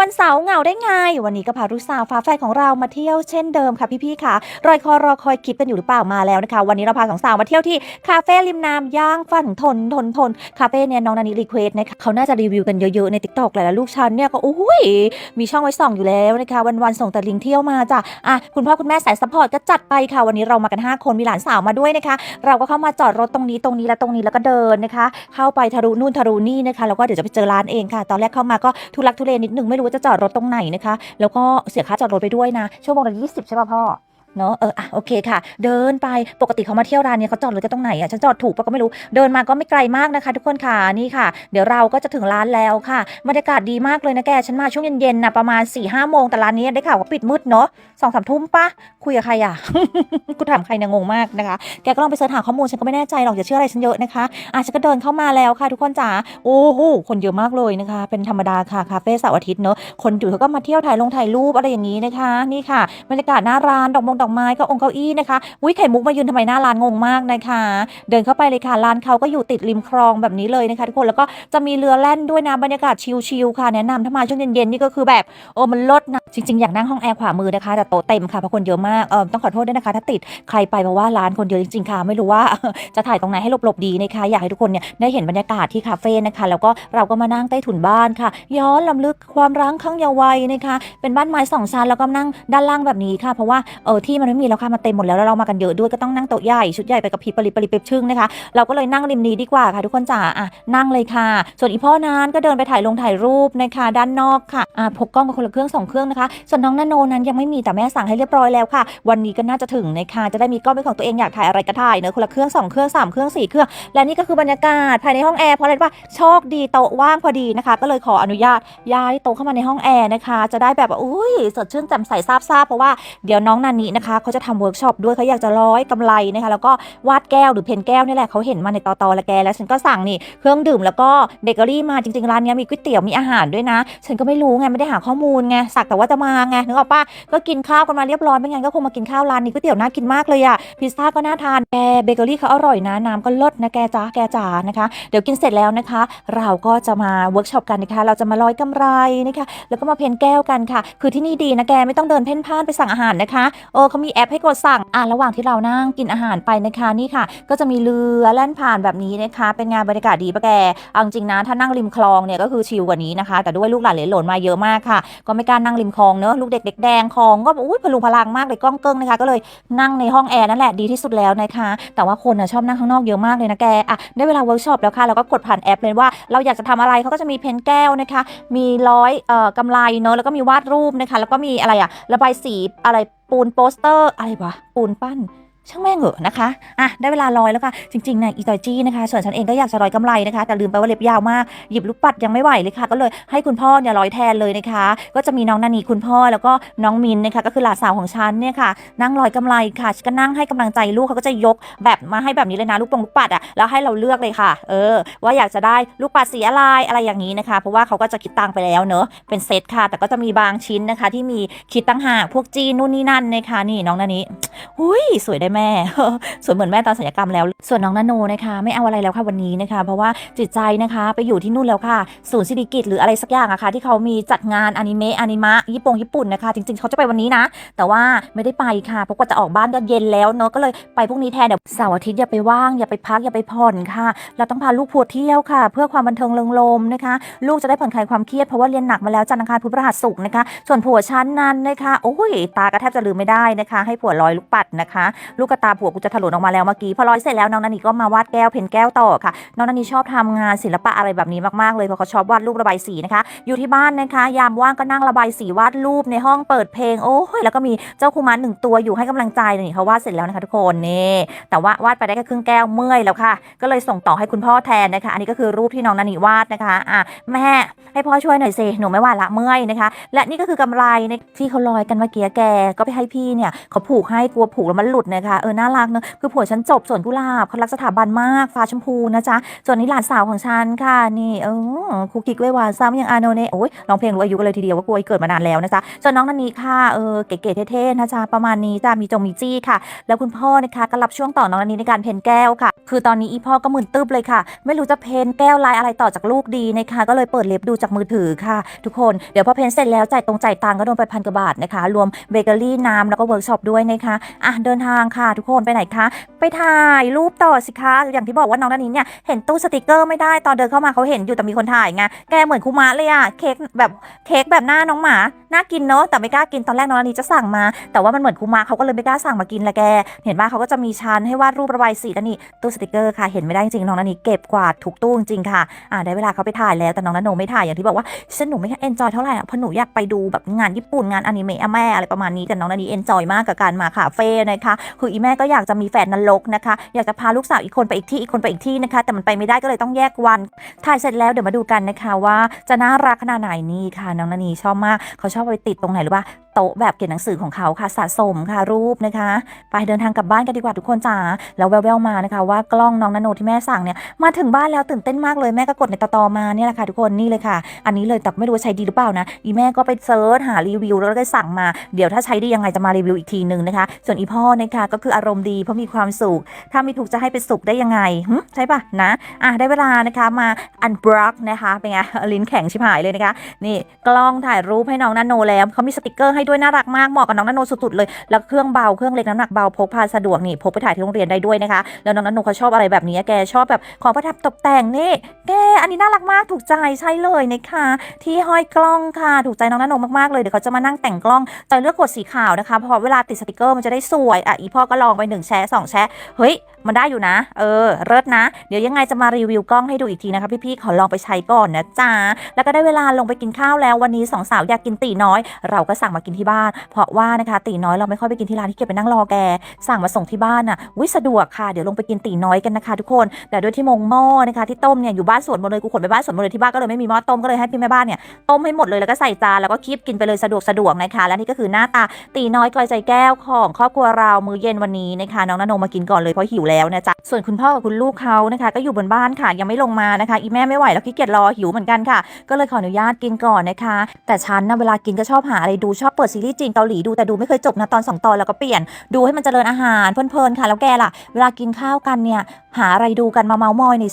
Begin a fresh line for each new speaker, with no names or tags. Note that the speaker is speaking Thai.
วันเสาร์เหงาได้ไง วันนี้ก็พาลูกสาวฟ้าแฝดของเรามาเที่ยวเช่นเดิมค่ะพี่ๆค่ะ รอยคอรอคอยคิดกันอยู่หรือเปล่ามาแล้วนะคะ วันนี้เราพาสองสาวมาเที่ยวที่คาเฟ่ริมน้ำย่างฝันทนทนทนคาเฟ่เนี่ยน้องนานิรีเควสนะคะเขาน่าจะรีวิวกันเยอะๆในติ๊กต็อกแหละแล้วลูกฉันเนี่ยก็อุ้ยมีช่องไว้ส่องอยู่แล้วนะคะวันๆส่งแต่ลิงเที่ยวมาจ้ะอะคุณพ่อคุณแม่สายซัพพอร์ตก็จัดไปค่ะ วันนี้เรามากัน 5 คนมีหลานสาวมาด้วยนะคะ เราก็เข้ามาจอดรถตรงนี้ตรงนี้และตรงนี้แล้วก็เดินนะคะ เข้าไปทะลุนู่นทะลุนี่นะคะแล้วก็เดี๋ยวจะไปเจอร้านเองค่ะ ตอนแรกเข้ามาก็ทุลักทุเลนิดนึงไม่รู้ว่าจะจอดรถตรงไหนนะคะ แล้วก็เสียค่าจอดรถไปด้วยนะ ชั่วโมงละยี่สิบใช่ป่ะพ่อ เนอะเอออะโอเคค่ะ เดินไปปกติเขามาเที่ยวร้านเนี้ยเขาจอดรถกันตรงไหนอะฉันจอดถูกปะก็ไม่รู้เดินมาก็ไม่ไกลมากนะคะ ทุกคนค่ะนี่ค่ะ เดี๋ยวเราก็จะถึงร้านแล้วค่ะบรรยากาศดีมากเลยนะแกฉันมาช่วงเย็นๆนะประมาณ4ี่ห้าโมงแต่ร้านนี้ได้ข่าวว่าปิดมืดเนาะสองสามทุ่มปะคุยกับใครอะกูถามใครเนี่ยงงมากนะคะ แกก็ลองไปเสิร์ชหาข้อมูลฉันก็ไม่แน่ใจหรอกอย่าเชื่ออะไรฉันเยอะนะคะอะฉันก็เดินเข้ามาแล้วค่ะ ทุกคนจ๋าโอ้โหคนเยอะมากเลยนะคะ เป็นธรรมดาค่ะคาเฟ่เสาร์อาทิตย์เนอะคนอยู่เขาก็มาเที่ยวถ่ายลงถ่ายรูปอะไรอย่างนี้นะคะ นี่ค่ะบรรยากาศหน้าร้านดอกมงดอกไม้ก็องค์เก้าอี้นะคะวิไข่มุกมายืนทำไมหน้าร้านงงมากนะคะ เดินเข้าไปเลยค่ะร้านเขาก็อยู่ติดริมคลองแบบนี้เลยนะคะทุกคนแล้วก็จะมีเรือแล่นด้วยนะบรรยากาศชิลๆค่ะแนะนำถ้ามาช่วงเย็นๆนี่ก็คือแบบโอ้มันลดนะจริงๆอยากนั่งห้องแอร์ขวามือนะคะแต่โต๊ะเต็มค่ะเพราะคนเยอะมากเออต้องขอโทษด้วยนะคะ ถ้าติดใครไปเพราะว่าร้านคนเยอะจริงๆค่ะไม่รู้ว่าจะถ่ายตรงไหนให้หลบๆดีนะคะอยากให้ทุกคนเนี่ยได้เห็นบรรยากาศที่คาเฟ่นะคะแล้วก็เราก็มานั่งใต้ถุนบ้านค่ะ ย้อนลำลึกความรักครั้งเยาว์วัยนะคะเป็นบ้านไม้สองชั้นแล้วก็นั่งด้านล่างแบบนี้ค่ะ เพราะว่าเออที่มันไม่มีแล้วค่ะมาเต็มหมดแล้วแล้วเรามากันเยอะด้วยก็ต้องนั่งโต๊ะใหญ่ชุดใหญ่ไปกับพีปริปริเปบชึ่งนะคะเราก็เลยนั่งริมนี้ดีกว่าค่ะ ทุกคนจ๋าอะนั่งเลยค่ะ ส่วนอีพ่อนั้นก็เดินไปถ่ายลงถ่ายรูปนะคะด้านนอกค่ะอะพกกล้องกับคนละเครื่องสองเครื่องนะคะ ส่วนน้องนาโนนั้นยังไม่มีแต่แม่สั่งให้เรียบร้อยแล้วค่ะ วันนี้ก็น่าจะถึงนะคะจะได้มีกล้องเป็นของตัวเองอยากถ่ายอะไรก็ถ่ายเนอะคนละเครื่องสองเครื่องสามเครื่องสี่เครื่องและนี่ก็คือบรรยากาศภายในห้องแอร์เพราะอะไรว่าโชคดีโต๊ะว่างพอดีนะคะ ก็เลยขออนุญาตย้ายโต๊ะเข้ามาในห้องแอร์นะคะ จะได้แบบว่าอุ้ยสดชื่นแจ่มใสซาบซ่าเพราะว่าเดี๋ยวน้องนานีนะคะเขาจะทำเวิร์กช็อปด้วยเขาอยากจะร้อยกำไรนะคะแล้วก็วาดแก้วหรือเพนแก้วนี่แหละเขาเห็นมาในตอตอละแกแล้วฉันก็สั่งนี่เครื่องดื่มแล้วก็เบเกอรี่มาจริงๆร้านนี้มีก๋วยเตี๋ยวมีอาหารด้วยนะ ฉันก็ไม่รู้ไงไม่ได้หาข้อมูลไงสักแต่ว่าจะมาไงนึกออกปะก็กินข้าวกันมาเรียบร้อยไม่งั้นก็คงมากินข้าวร้านนี้ก๋วยเตี๋ยวน่ากินมากเลยอะพิซซ่าก็น่าทานแกเบเกอรี่เขาอร่อยนะน้ำก็ลิศนะแกจ้าแกจ๋านะคะ เดี๋ยวกินเสร็จแล้วนะคะ เราก็จะมาเวิร์กช็อปกันนะคะ เราจะมาร้อยกำไรนะคะแล้วก็มาเพนแก้วกันค่ะ คือที่นี่ดีนะแกไม่ต้องเดินเพ่นพ่านไปสั่งอาหารนะคะเออเขามีแอปให้กดสั่งอะระหว่างที่เรานั่งกินอาหารไปนะคะนี่ค่ะ ก็จะมีเรือแล่นผ่านแบบนี้นะคะ เป็นงานบรรยากาศดีปะแกเอาจริงนะถ้านั่งริมคลองเนี่ยก็คือชิลกว่านี้นะคะ แต่ด้วยลูกหลานเหลนหลนมาเยอะมากค่ะ ก็ไม่กล้านั่งริมคลองเนอะลูกเด็กเด็กแดงคลองก็อุ้ยพลุงพลังมากเลยกล้องเกิ้งนะคะ ก็เลยนั่งในห้องแอร์นั่นแหละดีที่สุดแล้วนะคะ แต่ว่าคนอะชอบนั่งข้างนอกเยอะมากเลยนะแกอะได้เวลาเวิร์กช็อปแล้วค่ะเราก็กดผ่านแอปเลยว่าเราอยากจะทำอะไรเขาก็จะมีเพนแก้วนะคะ มีร้อยเอ่อกำไรเนอะแล้วก็มีวาดรูปนะคะ แล้วก็มีอะไรอะระบายสีอะไร ปูนโปสเตอร์อะไรวะปูนปั้น ช่างแม่งเหอะนะคะอะได้เวลาลอยแล้วค่ะ จริงๆนี่ยอีตอยจี้นะคะ ส่วนฉันเองก็อยากจะลอยกำไรนะคะ แต่ลืมไปว่าเล็บยาวมาก หยิบลูกปัดยังไม่ไหวเลยค่ะ ก็เลยให้คุณพ่อเนี่ยลอยแทนเลยนะคะ ก็จะมีน้องนานีคุณพ่อแล้วก็น้องมินนะคะก็คือหลานสาวของฉันเนี่ยค่ะ นั่งลอยกำไรค่ะก็นั่งให้กำลังใจลูกเขาก็จะยกแบบมาให้แบบนี้เลยนะลูกปงลูกปัดอะแล้วให้เราเลือกเลยค่ะ เออ ว่าอยากจะได้ลูกปัดสีอะไรอะไรอย่างนี้นะคะ เพราะว่าเขาก็จะคิดตังค์ไปแล้วเนอะเป็นเซตค่ะ แต่ก็จะมีบางชิ้นนะคะ ที่มีคิดตั้งหากพวกจีนนู่นนี่นั่นนะคะนี่น้องนานีหุ้ยสวยได้แม่ สวยเหมือนแม่ตอนศัลยกรรมแล้ว ส่วนน้องนาโนนะคะไม่เอาอะไรแล้วค่ะวันนี้นะคะ เพราะว่าจิตใจนะคะไปอยู่ที่นู่นแล้วค่ะ ศูนย์สิริกิตหรืออะไรสักอย่างอะค่ะที่เขามีจัดงานอนิเมะอนิมะญี่ปุ่งญี่ปุ่นนะคะ จริงๆเขาจะไปวันนี้นะ แต่ว่าไม่ได้ไปค่ะเพราะกว่าจะออกบ้านก็เย็นแล้วเนอะก็เลยไปพรุ่งนี้แทนเดี๋ยวเสาร์อาทิตย์อย่าไปว่างอย่าไปพักอย่าไปผ่อนค่ะ เราต้องพาลูกพัวเที่ยวค่ะ เพื่อความบันเทิงเริงรมนะคะ ลูกจะได้ผ่อนคลายความเครียดเพราะว่าเรียนหนักมาแล้วจันทร์อังคารพุธพฤหัสศุกร์นะคะส่วนผัวชั้นนั้นนะคะโอ้ยตาก็แทบจะลืมไม่ได้นะคะ ให้ผัวลอยลูกปัดนะคะลูกกตาผัวกูจะถลนออกมาแล้วเมื่อกี้พอร้อยเสร็จแล้วน้องนันนี่ก็มาวาดแก้วเพนแก้วต่อค่ะ น้องนันนี่ชอบทำงานศิลปะอะไรแบบนี้มากๆเลยเพราะเขาชอบวาดรูประบายสีนะคะ อยู่ที่บ้านนะคะ ยามว่างก็นั่งระบายสีวาดรูปในห้องเปิดเพลงโอ้ยแล้วก็มีเจ้าคุมารหนึ่งตัวอยู่ให้กำลังใจนี่เขาวาดเสร็จแล้วนะคะทุกคนนี่แต่ว่าวาดไปได้แค่ครึ่งแก้วเมื่อยแล้วค่ะ ก็เลยส่งต่อให้คุณพ่อแทนนะคะ อันนี้ก็คือรูปที่น้องนันนี่วาดนะคะอะแม่ให้พ่อช่วยหน่อยสิหนูไม่วาดละเมื่อยนะคะ และนี่ก็คือกำไรที่เขาลอยกันเมื่อกี้แกก็ไปให้พี่เนี่ยเขาผูกให้กลัวผูกแล้วมันหลุดนะคะเออน่ารักเนอะคือผัวฉันจบสวนกุหลาบเขารักสถาบันมากฟ้าชมพูนะจ๊ะส่วนนี้หลานสาวของฉันค่ะนี่เออคุกกิ๊กเวยวาซ้ำยังอาโนเน่โอ้ยร้องเพลงรู้อายุกันเลยทีเดียวว่ากลัวเกิดมานานแล้วนะจ๊ะส่วนน้องนันนี้ค่ะเออเก๋ๆเท่ๆนะจ๊ะประมาณนี้จ้ะมีจงมีจี้ค่ะ แล้วคุณพ่อนะคะก็รับช่วงต่อน้องนันนี้ในการเพ้นแก้วค่ะ คือตอนนี้อีพ่อก็หมื่นตึ๊บเลยค่ะ ไม่รู้จะเพ้นแก้วลายอะไรต่อจากลูกดีนะคะก็เลยเปิดเล็บดูจากมือถือค่ะ ทุกคนเดี๋ยวพอเพนเสร็จแล้วจ่ายตรงจ่ายตังก็โดนไปพันกว่าบาทนะคะ รวมเบเกอรี่น้ำแล้วก็เวิร์กช็อปด้วยนะคะอะเดินทางค่ะทุกคนไปไหนคะ ไปถ่ายรูปต่อสิคะอย่างที่บอกว่าน้องนันนี้เนี่ยเห็นตู้สติกเกอร์ไม่ได้ตอนเดินเข้ามาเขาเห็นอยู่แต่มีคนถ่ายไงแกเหมือนคุมะเลยอะเค้กแบบเค้กแบบหน้าน้องหมาน่ากินเนอะแต่ไม่กล้ากินตอนแรกน้องนี้จะสั่งมา แต่ว่ามันเหมือนคุมะเขาก็เลยไม่กล้าสั่งมากินละแก เห็นว่าเขาก็จะมีชั้นให้วาดรูประบายสีแล้วนี่ตู้สติกเกอร์ค่ะเห็นไม่ได้จริงๆน้องนันนี้เก็บกวาดทุกตู้จริงๆค่ะอ่าได้เวลาเขาไปถ่ายแล้วแต่น้องนันโนไม่ถ่ายอย่างที่บอกว่าฉันหนูไม่เอนจอยเท่าไหร่อะเพราะหนูอยากไปดูแบบงานญี่ปุ่นงานอนิเมะอะแม่อะไรประมาณนี้แต่น้องนันนี้เอนจอยมากกับการมาคาเฟ่นะคะคืออีแม่ก็อยากจะมีแฟนนรกนะคะ อยากจะพาลูกสาวอีกคนไปอีกที่อีกคนไปอีกที่นะคะ แต่มันไปไม่ได้ก็เลยต้องแยกวันถ่ายเสร็จแล้วเดี๋ยวมาดูกันนะคะว่าจะน่ารักขนาดไหนนี่ค่ะน้องนานีชอบมากเขาชอบเอาไปติดตรงไหนหรือว่า โต๊ะแบบเขียนหนังสือของเขาค่ะสะสมค่ะรูปนะคะ ไปเดินทางกลับบ้านกันดีกว่าทุกคนจ๋าแล้วแววๆมานะคะว่ากล้องน้องนโนที่แม่สั่งเนี่ยมาถึงบ้านแล้วตื่นเต้นมากเลยแม่ก็กดในตตอมาเนี่ยแหละค่ะทุกคนนี่เลยค่ะ อันนี้เลยแต่ไม่รู้ใช้ดีหรือเปล่านะอีแม่ก็ไปเซิร์ชหารีวิวแล้วก็สั่งมาเดี๋ยวถ้าใช้ดียังไงจะมารีวิวอีกทีหนึ่งนะคะ ส่วนอีพ่อนะคะก็คืออารมณ์ดีเพราะมีความสุขถ้าไม่ถูกจะให้ไปสุขได้ยังไงใช่ปะนะอะได้เวลานะคะมาอันบล็อกนะคะเป็นไงลิ้นแข็งชิบหายเลยนะคะ นี่กล้องถ่ายรูปให้น้องนโนแล้วเขามีสติกเกอร์ให้ด้วยน่ารักมากเหมาะกับน้องนาโนสุดๆเลย แล้วเครื่องเบาเครื่องเล็กน้ำหนักเบาพกพาสะดวกนี่พกไปถ่ายที่โรงเรียนได้ด้วยนะคะ แล้วน้องนาโนเขาชอบอะไรแบบนี้แกชอบแบบของประดับตกแต่งนี่แกอันนี้น่ารักมากถูกใจใช่เลยนะคะที่ห้อยกล้องค่ะ ถูกใจน้องนาโนมากๆเลยเดี๋ยวเขาจะมานั่งแต่งกล้องจอยเลือกกดสีขาวนะคะพราะเวลาติดสติกเกอร์มันจะได้สวยอะอีพ่อก็ลองไปหนึ่งแชร์สองแชร์เฮ้ยมันได้อยู่นะ เออเลิศนะ เดี๋ยวยังไงจะมารีวิวกล้องให้ดูอีกทีนะคะพี่ๆขอลองไปใช้ก่อนนะจ๊ะแล้วก็ได้เวลาลงไปกินข้าวแล้ววันนี้สองสาวอยากกินตีน้อย เราก็สั่งมากินที่บ้าน เพราะว่านะคะตีน้อยเราไม่ค่อยไปกินที่ร้านที่เก็บไปนั่งรอแก สั่งมาส่งที่บ้านน่ะวิสะดวกค่ะเดี๋ยวลงไปกินตีน้อยกันนะคะ ทุกคน แต่ด้วยที่มงหม้อนะคะที่ต้มเนี่ยอยู่บ้านสวนหมดเลยกูขนไปบ้านสวนหมดเลยที่บ้านก็เลยไม่มีหม้อต้มก็เลยให้พี่แม่บ้านเนี่ยต้มให้หมดเลยแล้วก็ใส่จานแล้วก็คีบกินไปเลยสะดวกสะดวกนะคะและนี่ก็คือหน้าตาตีน้อยกอยใจแก้วของครอบครัวเรามื้อเย็นวันนี้นะคะน้องนโนมากินก่อนเลยเพราะหิวแล้วนะจ๊ะส่วนคุณพ่อกับคุณลูกเขานะคะก็อยู่บนบ้านค่ะยังไม่ลงมานะคะ อีแม่ไม่ไหวแล้วขี้เกียจรอหิวเหมือนกันค่ะ ก็เลยขออนุญาตกินก่อนนะคะ แต่ฉันนะเวลากินก็ชอบหาอะไรดูชอบเปิดซีรีส์จีนเกาหลีดูแต่ดูไม่เคยจบนะตอนสองตอนแล้วก็เปลี่ยน ดูให้มันเจริญอาหารเพลินๆค่ะ แล้วแกล่ะ เวลากินข้าวกันเนี่ยหาอะไรดูกันมาเมาส์มอยใน